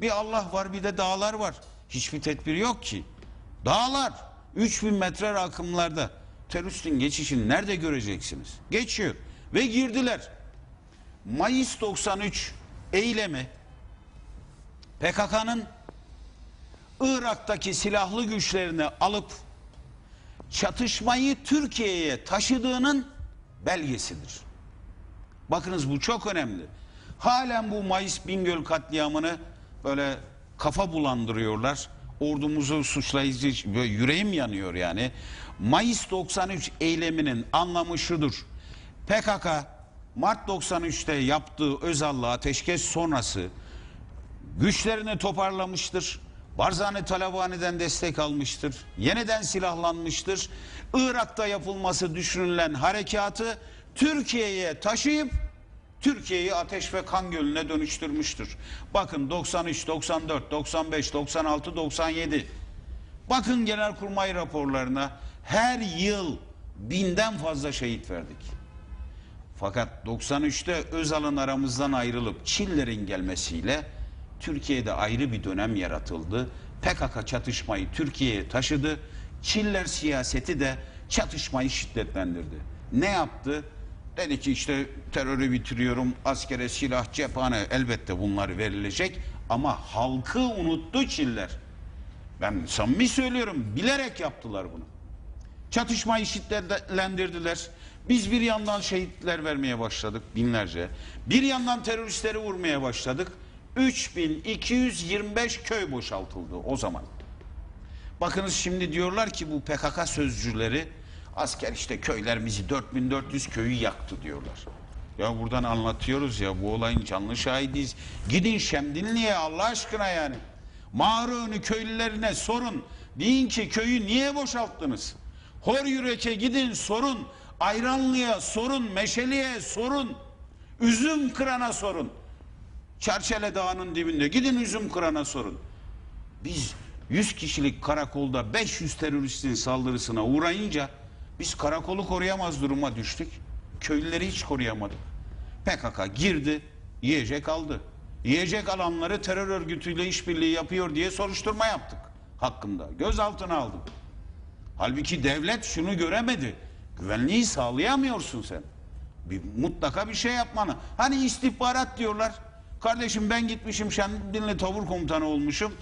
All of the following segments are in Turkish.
Bir Allah var bir de dağlar var. Hiçbir tedbir yok ki. Dağlar 3000 metre rakımlarda. Teröristin geçişini nerede göreceksiniz? Geçiyor ve girdiler. Mayıs 93 eylemi PKK'nın Irak'taki silahlı güçlerini alıp çatışmayı Türkiye'ye taşıdığının belgesidir. Bakınız bu çok önemli. Halen bu Mayıs Bingöl katliamını böyle kafa bulandırıyorlar. Ordumuzu suçlayıcı böyle yüreğim yanıyor yani. Mayıs 93 eyleminin anlamı şudur. PKK Mart 93'te yaptığı Özal'la ateşkes sonrası güçlerini toparlamıştır. Barzani Talabani'den destek almıştır. Yeniden silahlanmıştır. Irak'ta yapılması düşünülen harekatı Türkiye'ye taşıyıp Türkiye'yi ateş ve kan gölüne dönüştürmüştür. Bakın 93, 94, 95, 96, 97. Bakın genelkurmay raporlarına her yıl binden fazla şehit verdik. Fakat 93'te Özal'ın aramızdan ayrılıp Çiller'in gelmesiyle Türkiye'de ayrı bir dönem yaratıldı. PKK çatışmayı Türkiye'ye taşıdı. Çiller siyaseti de çatışmayı şiddetlendirdi. Ne yaptı? Dedi ki işte terörü bitiriyorum, askere silah, cephane elbette bunlar verilecek. Ama halkı unuttu Çiller. Ben samimi söylüyorum bilerek yaptılar bunu. Çatışmayı şiddetlendirdiler. Biz bir yandan şehitler vermeye başladık binlerce. Bir yandan teröristleri vurmaya başladık. 3225 köy boşaltıldı o zaman. Bakınız şimdi diyorlar ki bu PKK sözcüleri asker işte köylerimizi 4400 köyü yaktı diyorlar. Ya buradan anlatıyoruz ya bu olayın canlı şahidiyiz. Gidin Şemdinli'ye Allah aşkına yani. Mağrıönü köylülerine sorun. Deyin ki köyü niye boşalttınız? Hor Yürek'e gidin sorun. Ayranlı'ya sorun. Meşeli'ye sorun. Üzüm kırana sorun. Çerçele Dağı'nın dibinde gidin üzüm kırana sorun. Biz 100 kişilik karakolda 500 teröristin saldırısına uğrayınca biz karakolu koruyamaz duruma düştük. Köylüleri hiç koruyamadık. PKK girdi, yiyecek aldı. Yiyecek alanları terör örgütüyle işbirliği yapıyor diye soruşturma yaptık hakkında. Gözaltına aldık. Halbuki devlet şunu göremedi. Güvenliği sağlayamıyorsun sen. Bir, mutlaka bir şey yapmanı. Hani istihbarat diyorlar. Kardeşim ben gitmişim Şendinli Tavur Komutanı olmuşum.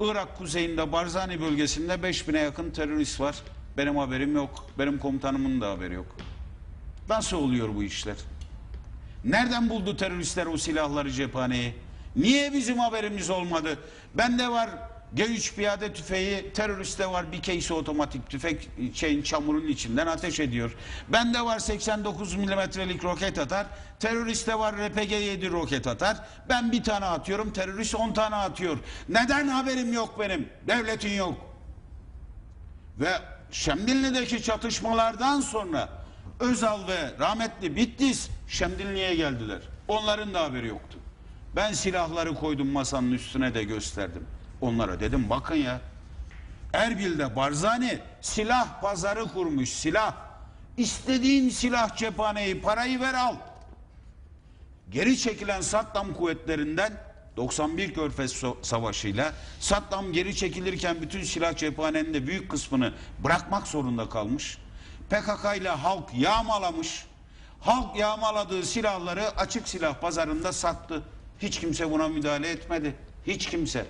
Irak kuzeyinde Barzani bölgesinde 5000'e yakın terörist var. Benim haberim yok. Benim komutanımın da haberi yok. Nasıl oluyor bu işler? Nereden buldu teröristler o silahları cephaneyi? Niye bizim haberimiz olmadı? Bende var G3 piyade tüfeği, teröriste var bir case otomatik tüfek şeyin çamurun içinden ateş ediyor. Bende var 89 milimetrelik roket atar, teröriste var RPG-7 roket atar. Ben bir tane atıyorum, terörist 10 tane atıyor. Neden haberim yok benim? Devletin yok. Ve Şemdinli'deki çatışmalardan sonra Özal ve rahmetli Bitlis Şemdinli'ye geldiler. Onların da haberi yoktu. Ben silahları koydum masanın üstüne de gösterdim. Onlara dedim bakın ya. Erbil'de Barzani silah pazarı kurmuş silah. İstediğin silah cephaneyi parayı ver al. Geri çekilen Saddam kuvvetlerinden 91 Körfez Savaşı'yla Saddam geri çekilirken bütün silah cephanenin de büyük kısmını bırakmak zorunda kalmış. PKK ile halk yağmalamış. Halk yağmaladığı silahları açık silah pazarında sattı. Hiç kimse buna müdahale etmedi. Hiç kimse.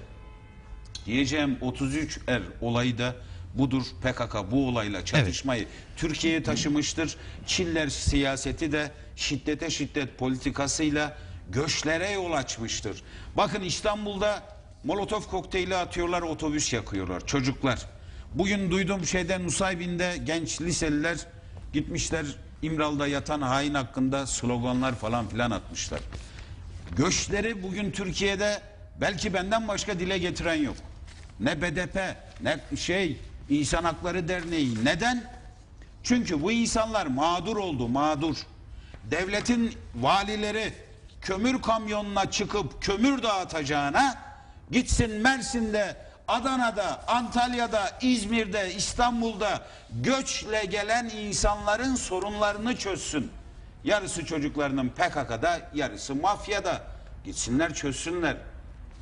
Diyeceğim 33 er olayı da budur. PKK bu olayla çatışmayı Türkiye'ye taşımıştır. Çiller siyaseti de şiddete şiddet politikasıyla göçlere yol açmıştır. Bakın İstanbul'da Molotof kokteyli atıyorlar, otobüs yakıyorlar çocuklar. Bugün duyduğum şeyden Nusaybin'de genç liseliler gitmişler İmral'da yatan hain hakkında sloganlar falan filan atmışlar. Göçleri bugün Türkiye'de belki benden başka dile getiren yok. Ne BDP, ne şey İnsan Hakları Derneği. Neden? Çünkü bu insanlar mağdur oldu, mağdur. Devletin valileri kömür kamyonuna çıkıp kömür dağıtacağına gitsin Mersin'de, Adana'da, Antalya'da, İzmir'de, İstanbul'da göçle gelen insanların sorunlarını çözsün. Yarısı çocuklarının PKK'da, yarısı mafyada. Gitsinler çözsünler.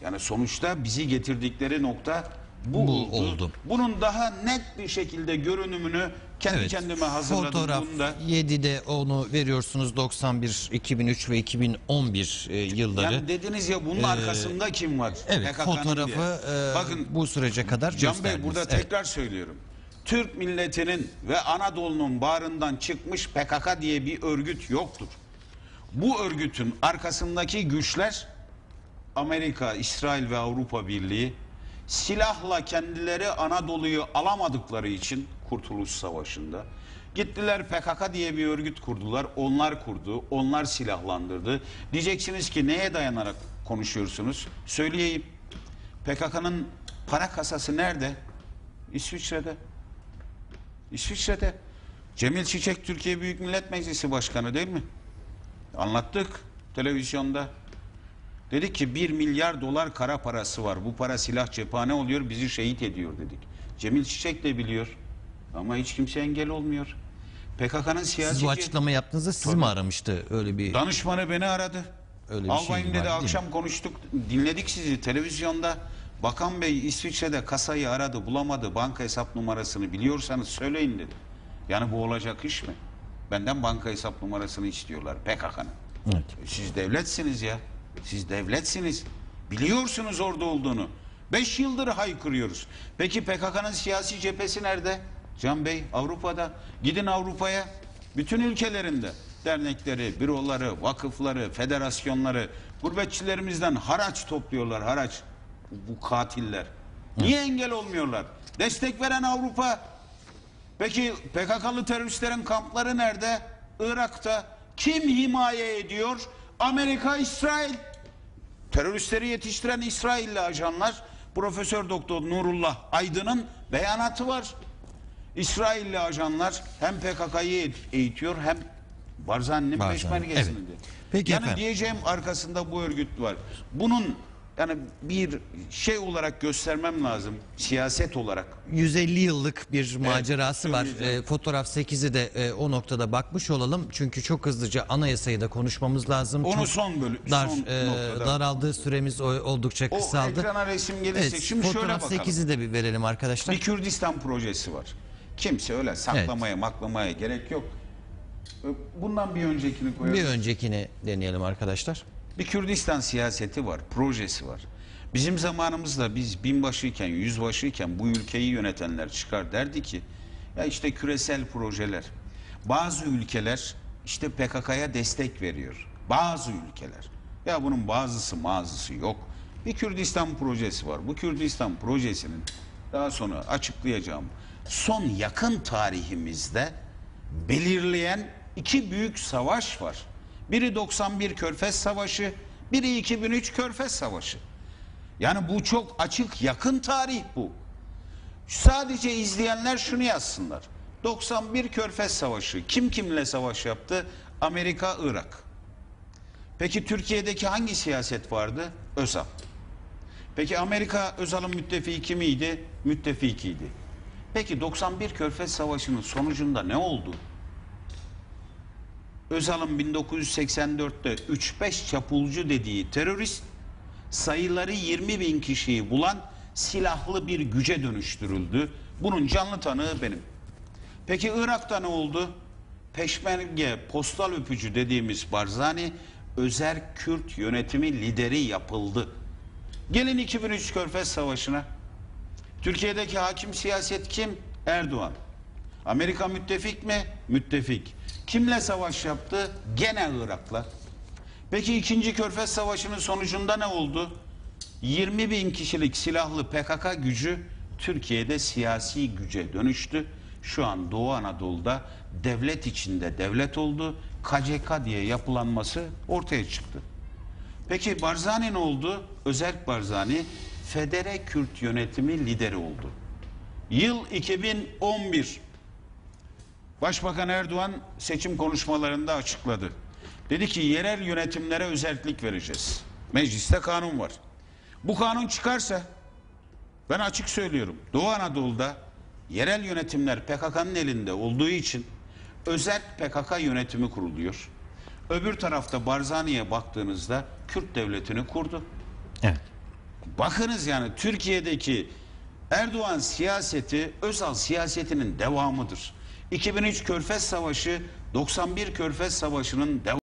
Yani sonuçta bizi getirdikleri nokta bu, Bu oldu. oldu. Bunun daha net bir şekilde görünümünü kendi Evet, kendime hazırladım. Fotoğraf Bunu da 7'de onu veriyorsunuz 91, 2003 ve 2011 e, yılları. Yani dediniz ya bunun arkasında kim var? evet PKK'nın fotoğrafı diye. e, Bakın bu sürece kadar Can Bey burada Evet. tekrar söylüyorum. Türk milletinin ve Anadolu'nun bağrından çıkmış PKK diye bir örgüt yoktur. Bu örgütün arkasındaki güçler Amerika, İsrail ve Avrupa Birliği silahla kendileri Anadolu'yu alamadıkları için Kurtuluş Savaşı'nda gittiler PKK diye bir örgüt kurdular. Onlar kurdu, onlar silahlandırdı. Diyeceksiniz ki neye dayanarak konuşuyorsunuz? Söyleyeyim. PKK'nın para kasası nerede? İsviçre'de. İsviçre'de. Cemil Çiçek Türkiye Büyük Millet Meclisi Başkanı değil mi? Anlattık televizyonda. Dedik ki 1 milyar dolar kara parası var. Bu para silah cephane oluyor bizi şehit ediyor dedik. Cemil Çiçek de biliyor. Ama hiç kimse engel olmuyor. PKK'nın Siz siyasi bu açıklama yaptığınızda sizi mi aramıştı öyle bir danışmanı beni aradı. Öyle bir şey Albayım var, dedi mi? akşam konuştuk. Dinledik sizi televizyonda. Bakan Bey İsviçre'de kasayı aradı bulamadı. Banka hesap numarasını biliyorsanız söyleyin dedi. Yani bu olacak iş mi? Benden banka hesap numarasını istiyorlar PKK'nın. Evet. Siz devletsiniz ya. Siz devletsiniz. Biliyorsunuz orada olduğunu. Beş yıldır haykırıyoruz. Peki PKK'nın siyasi cephesi nerede? Can Bey Avrupa'da. Gidin Avrupa'ya. Bütün ülkelerinde dernekleri, büroları, vakıfları, federasyonları, gurbetçilerimizden haraç topluyorlar haraç. Bu, bu katiller. Niye engel olmuyorlar? Destek veren Avrupa. Peki PKK'lı teröristlerin kampları nerede? Irak'ta. Kim himaye ediyor? Amerika, İsrail. Teröristleri yetiştiren İsrailli ajanlar Profesör Doktor Nurullah Aydın'ın beyanatı var. İsrailli ajanlar hem PKK'yı eğitiyor hem Barzani'nin Barzani, peşmergesini evet. diyor. Peki yani efendim. diyeceğim arkasında bu örgüt var. Bunun yani bir şey olarak göstermem lazım siyaset olarak. 150 yıllık bir macerası var. E, fotoğraf 8'i de e, o noktada bakmış olalım. Çünkü çok hızlıca anayasayı da konuşmamız lazım. Onu çok son bölüm dar son e, noktada. daraldığı süremiz o- oldukça O kısaldı. ekrana resim gelirse Evet, şimdi şöyle fotoğraf bakalım. 8'i de bir verelim arkadaşlar. Bir Kürdistan projesi var. Kimse öyle saklamaya maklamaya gerek yok. Bundan bir öncekini koyalım. Bir öncekini deneyelim arkadaşlar. Bir Kürdistan siyaseti var, projesi var. Bizim zamanımızda biz binbaşıyken, yüzbaşıyken bu ülkeyi yönetenler çıkar derdi ki ya işte küresel projeler. Bazı ülkeler işte PKK'ya destek veriyor. Bazı ülkeler. Ya bunun bazısı mağazısı yok. Bir Kürdistan projesi var. Bu Kürdistan projesinin daha sonra açıklayacağım son yakın tarihimizde belirleyen iki büyük savaş var. Biri 91 Körfez Savaşı, biri 2003 Körfez Savaşı. Yani bu çok açık yakın tarih bu. Sadece izleyenler şunu yazsınlar. 91 Körfez Savaşı kim kimle savaş yaptı? Amerika, Irak. Peki Türkiye'deki hangi siyaset vardı? Özal. Peki Amerika Özal'ın müttefiki miydi? Müttefikiydi. Peki 91 Körfez Savaşı'nın sonucunda ne oldu? Özal'ın 1984'te 3-5 çapulcu dediği terörist sayıları 20 bin kişiyi bulan silahlı bir güce dönüştürüldü. Bunun canlı tanığı benim. Peki Irak'ta ne oldu? Peşmerge postal öpücü dediğimiz Barzani özel Kürt yönetimi lideri yapıldı. Gelin 2003 Körfez Savaşı'na. Türkiye'deki hakim siyaset kim? Erdoğan. Amerika müttefik mi? Müttefik. Kimle savaş yaptı? Gene Irak'la. Peki ikinci Körfez Savaşı'nın sonucunda ne oldu? 20 bin kişilik silahlı PKK gücü Türkiye'de siyasi güce dönüştü. Şu an Doğu Anadolu'da devlet içinde devlet oldu. KCK diye yapılanması ortaya çıktı. Peki Barzani ne oldu? Özerk Barzani Federe Kürt yönetimi lideri oldu. Yıl 2011. Başbakan Erdoğan seçim konuşmalarında açıkladı. Dedi ki yerel yönetimlere özellik vereceğiz. Mecliste kanun var. Bu kanun çıkarsa ben açık söylüyorum. Doğu Anadolu'da yerel yönetimler PKK'nın elinde olduğu için özel PKK yönetimi kuruluyor. Öbür tarafta Barzani'ye baktığınızda Kürt devletini kurdu. Evet. bakınız yani Türkiye'deki Erdoğan siyaseti Özal siyasetinin devamıdır. 2003 Körfez Savaşı 91 Körfez Savaşı'nın devamı.